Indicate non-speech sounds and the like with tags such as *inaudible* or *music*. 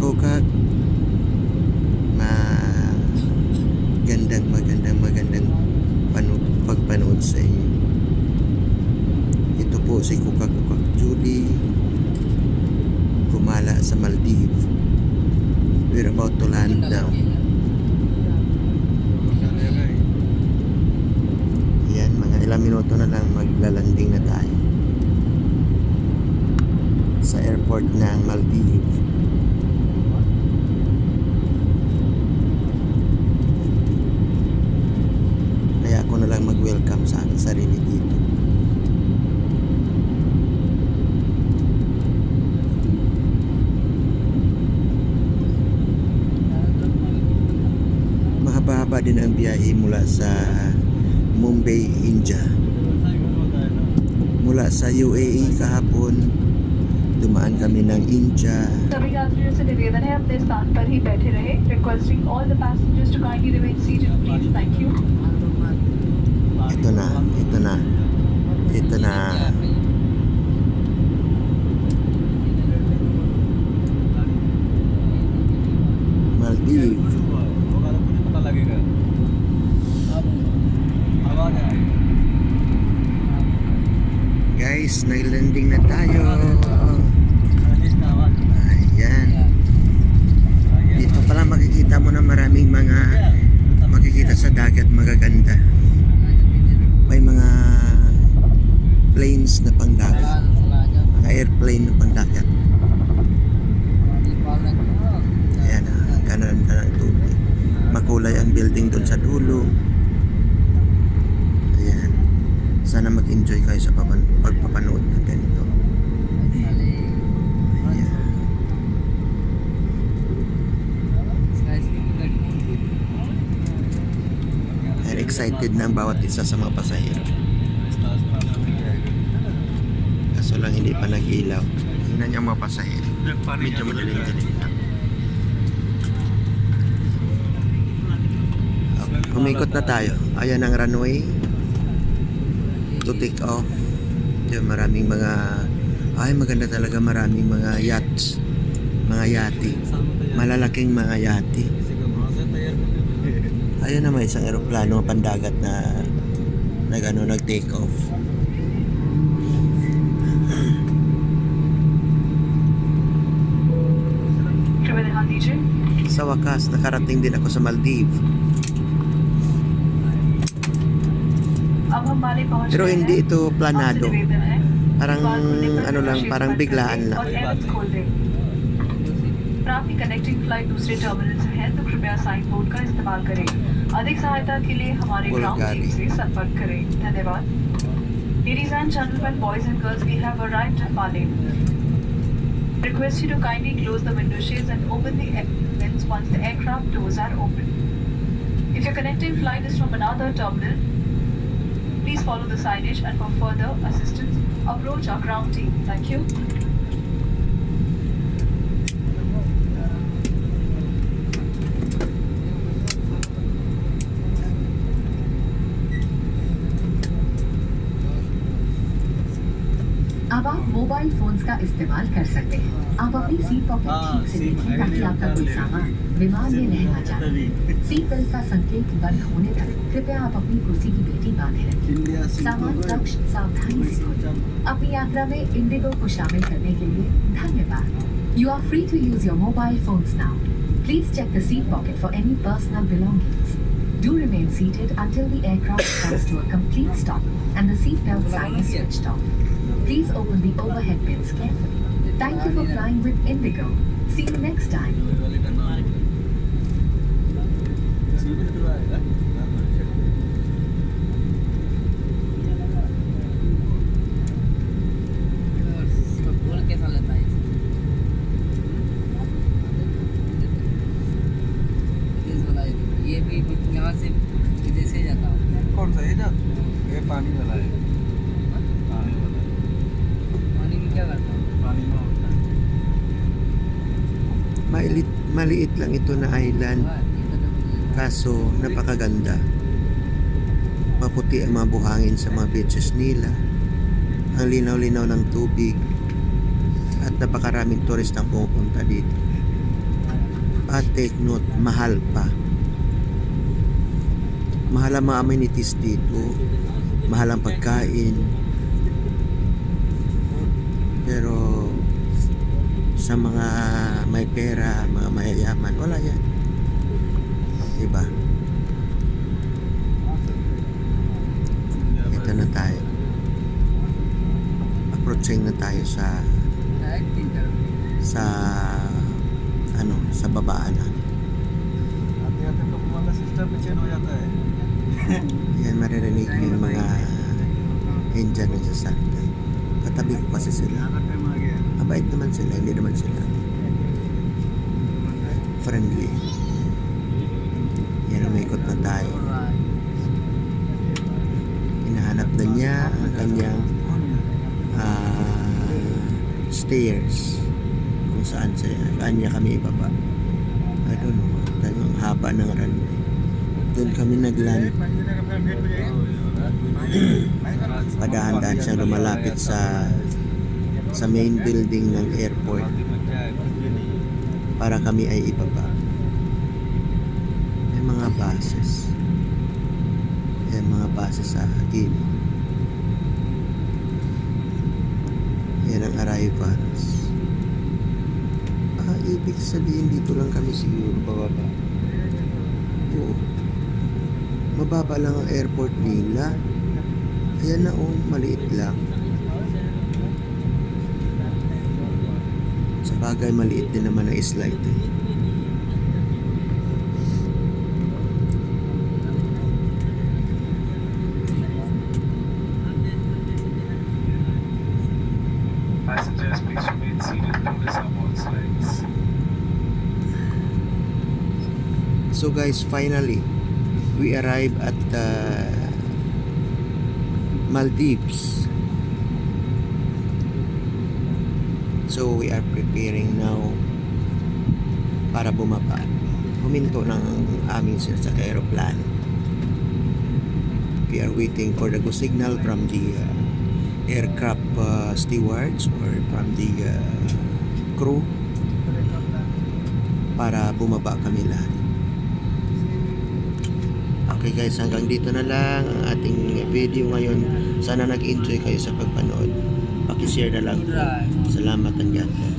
dagukat ma gandang magandang magandang panu- pagpanood sa inyo. Ito po si Kuka Kuka Julie kumala sa Maldives. We're about to land now. yan mga ilang minuto na lang maglalanding na tayo. Sa airport ng Maldives. din ang biyahe mula sa Mumbai, India. Mula sa UAE kahapon, dumaan kami ng India. Kami passengers sa Ito na, ito na. Ito na. Guys, naglanding na tayo. Ayan. Dito pala makikita mo na maraming mga makikita sa dagat magaganda. May mga planes na pangdagat. Mga airplane na pangdagat. Ayan, ah, ang kanan na ng tubig. Makulay ang building doon sa dulo. Sana mag-enjoy kayo sa papan- pagpapanood ng ganito. And excited na ang bawat isa sa mga pasahero. Kaso lang hindi pa nag-ilaw. Tingnan niyo ang mga pasahero. Medyo madilim-dilim na. Okay, Umikot na tayo. Ayan ang runway to take off. Yan, maraming mga, ay maganda talaga maraming mga yachts, mga yati, malalaking mga yati. Ayun naman isang eroplano pandagat na nagano nag take off. Sa wakas, nakarating din ako sa Maldives. Pero hindi ito planado. Parang ano lang, parang biglaan lang. प्राप्ति connecting flight दूसरे terminal से है तो कृपया sign board का इस्तेमाल करें अधिक सहायता के लिए हमारे ग्राउंड। टीम से संपर्क करें धन्यवाद Ladies and gentlemen, boys and girls, we have arrived at Male. Request you to kindly close the window shades and open the vents once the aircraft doors are open. If your connecting flight is from another terminal, please follow the signage and for further assistance, approach our ground team. Thank you. अब आप mobile phones का इस्तेमाल कर सकते हैं आप अपनी seat pocket हाँ, ठीक से देखें ताकि आपका कोई सामान विमान में रह ना जाए सीट बेल्ट का संकेत बंद होने तक कृपया आप अपनी कुर्सी की पेटी बांधे रखें सामान कक्ष सावधानी से खोलें अपनी यात्रा में इंडिगो को शामिल करने के लिए धन्यवाद you are free to use your mobile phones now please check the seat pocket for any personal belongings Do remain seated until the aircraft comes to a complete stop and the seat belt sign is switched off. Please open the overhead bins carefully. Thank you for flying with Indigo. See you next time. malit, maliit lang ito na island. Kaso napakaganda. Maputi ang mga buhangin sa mga beaches nila. Ang linaw-linaw ng tubig. At napakaraming turist ang pupunta dito. At take note, mahal pa. Mahal ang mga amenities dito. Mahal ang pagkain sa mga may pera, mga mayayaman. Wala yan. Diba? Ito na tayo. Approaching na tayo sa sa ano, sa babaan na. Yan, maririnig yung mga Indian nagsasalita. Katabi ko kasi sila mabait naman sila, hindi naman sila friendly. Yan, umikot na tayo. Hinahanap na niya ang kanyang uh, stairs kung saan, siya, saan niya kami ibaba. I don't know. Talagang haba ng runway. Doon kami nagland. *clears throat* Padahan-dahan siya lumalapit sa sa main building ng airport para kami ay ibaba. May mga buses. May mga buses sa gilid. Yan ang arrivals. Ah, ibig sabihin dito lang kami siguro bababa. Oo. Mababa lang ang airport nila. Ayan na oh, maliit lang. Sa bagay, maliit din naman ang slide eh. Passengers, please remain seated until the someone slides. So guys, finally, we arrive at the Maldives. So we are preparing now para bumaba. Huminto ng aming sa aeroplano. We are waiting for the go signal from the uh, aircraft uh, stewards or from the uh, crew para bumaba kami lahat. Okay guys, hanggang dito na lang ang ating video ngayon. Sana nag-enjoy kayo sa pagpanood pakishare na lang. Salamat and God.